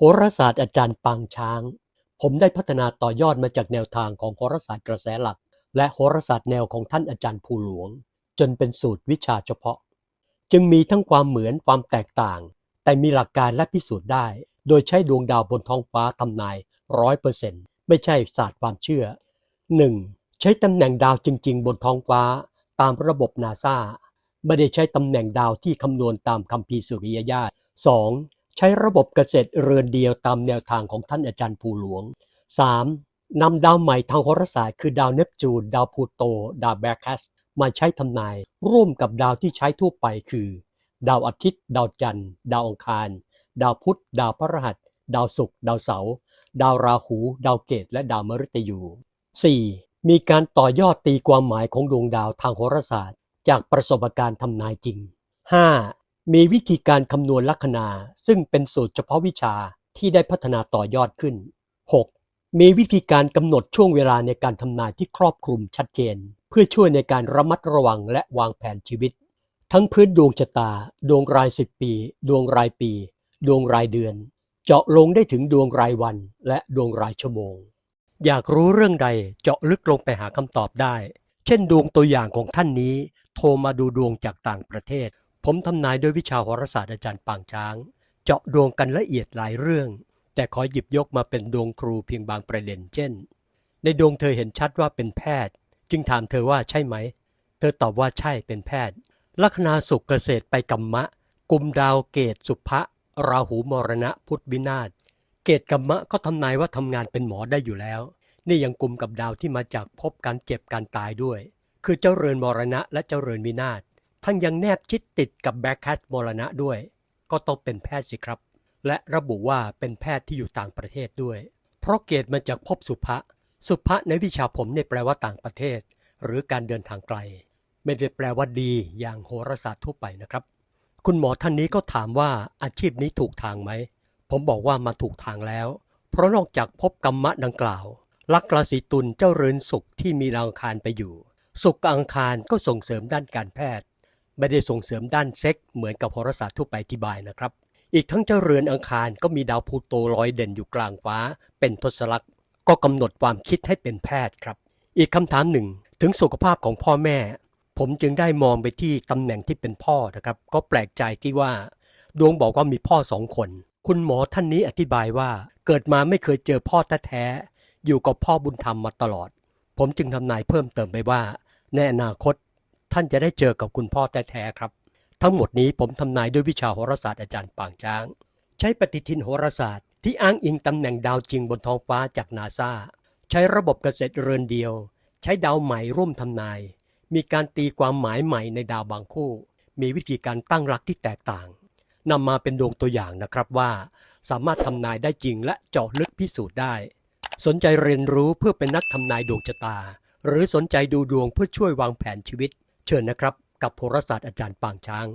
โหราศาสตร์อาจารย์ปางช้าง ผมได้พัฒนาต่อยอดมาจากแนวทางของโหราศาสตร์กระแสหลัก และโหราศาสตร์แนวของท่านอาจารย์ภูหลวง จนเป็นสูตรวิชาเฉพาะ จึงมีทั้งความเหมือนความแตกต่าง แต่มีหลักการและพิสูจน์ได้ โดยใช้ดวงดาวบนท้องฟ้าทำนายร้อยเปอร์เซ็นต์ไม่ใช่ศาสตร์ความเชื่อ 1. ใช้ตำแหน่งดาวจริง ๆ บนท้องฟ้า ตามระบบนาซาไม่ได้ใช้ตำแหน่งดาวที่คำนวณตามคัมภีร์สุริยญาต 2. ใช้ระบบเกษตรเรือนเดียวตามแนวทางของท่านอาจารย์ภูหลวง 3. นำดาวใหม่ทางโหราศาสตร์คือดาวเนปจูน ดาวพูโต ดาวแบคคัส มาใช้ทำนาย ร่วมกับดาวที่ใช้ทั่วไปคือ ดาวอาทิตย์ ดาวจันทร์ ดาวอังคาร ดาวพุธ ดาวพฤหัส ดาวศุกร์ ดาวเสาร์ ดาวราหู ดาวเกต และดาวมฤตยู 4. มีการต่อยอดตีความหมายของดวงดาวทางโหราศาสตร์ จากประสบการณ์ทำนายจริง 5. มีวิธีการคำนวณลัคนาซึ่งเป็นสูตรเฉพาะวิชาที่ได้พัฒนาต่อยอดขึ้น 6. มีวิธีการกำหนดช่วงเวลาในการทำนายที่ครอบคลุมชัดเจน เพื่อช่วยในการระมัดระวังและวางแผนชีวิต ทั้งพื้นดวงชะตา ดวงรายสิบปี ดวงรายปี ดวงรายเดือน เจาะลงได้ถึงดวงรายวัน และดวงรายชั่วโมง อยากรู้เรื่องใดเจาะลึกลงไปหาคำตอบได้ เช่นดวงตัวอย่างของท่านนี้ โทรมาดูดวงจากต่างประเทศ ผมทำนายด้วยวิชาโหราศาสตร์อาจารย์ปางช้าง เจาะดวงกันละเอียดหลายเรื่อง แต่ขอหยิบยกมาเป็นดวงครูเพียงบางประเด็นเช่น ในดวงเธอเห็นชัดว่าเป็นแพทย์ จึงถามเธอว่าใช่ไหม เธอตอบว่าใช่เป็นแพทย์ ลัคนาสุขเกษตรไปกัมมะ กุมดาวเกตสุภะราหูมรณะพุทธวินาศเกตกัมมะก็ทำนายว่าทำงานเป็นหมอได้อยู่แล้ว นี่ยังกลุ่มกับดาวที่มาจากพบการเจ็บการตายด้วย คือเจ้าเรือนมรณะและเจ้าเรือนวินาศ ทั้งยังแนบชิดติดกับแบ็คแคทมรณะด้วย ก็ต้องเป็นแพทย์สิครับ และระบุว่าเป็นแพทย์ที่อยู่ต่างประเทศด้วย เพราะเกตมาจากภพสุภะสุภะในวิชาผมเนี่ยแปลว่าต่างประเทศ หรือการเดินทางไกล ไม่ได้แปลว่าดีอย่างโหราศาสตร์ทั่วไปนะครับ คุณหมอท่านนี้ก็ถามว่าอาชีพนี้ถูกทางไหม ผมบอกว่ามาถูกทางแล้ว เพราะนอกจากพบกรรมะดังกล่าว ลักราศีตุลเจ้าเรือนสุขที่มีดาวอังคารไปอยู่ สุขกับอังคารก็ส่งเสริมด้านการแพทย์ ไม่ได้ส่งเสริมด้านเซ็กเหมือนกับโหราศาสตร์ทั่วไปอธิบายนะครับ อีกทั้งเจ้าเรือนอังคารก็มีดาวพูโตลอยเด่นอยู่กลางฟ้า เป็นทศลักษณ์ก็กำหนดความคิดให้เป็นแพทย์ครับ อีกคำถามหนึ่ง ถึงสุขภาพของพ่อแม่ ผมจึงได้มองไปที่ตำแหน่งที่เป็นพ่อนะครับ ก็แปลกใจที่ว่า ดวงบอกว่ามีพ่อสองคน คุณหมอท่านนี้อธิบายว่าเกิดมาไม่เคยเจอพ่อแท้ๆอยู่กับพ่อบุญธรรมมาตลอด ผมจึงทำนายเพิ่มเติมไปว่า ในอนาคต ท่านจะได้เจอกับคุณพ่อแท้ๆครับ ทั้งหมดนี้ผมทำนายด้วยวิชาโหราศาสตร์อาจารย์ปางช้าง ใช้ปฏิทินโหราศาสตร์ที่อ้างอิงตำแหน่งดาวจริงบนท้องฟ้าจากนาซาใช้ระบบเกษตรเรือนเดียว ใช้ดาวใหม่ร่วมทำนาย มีการตีความหมายใหม่ในดาวบางคู่ มีวิธีการตั้งหลักที่แตกต่างนำมาเป็นดวงตัวอย่างนะครับว่า สามารถทำนายได้จริงและเจาะลึกพิสูจน์ได้ สนใจเรียนรู้เพื่อเป็นนักทำนายดวงชะตา หรือสนใจดูดวงเพื่อช่วยวางแผนชีวิต เชิญนะครับ กับโหราศาสตร์อาจารย์ปางช้าง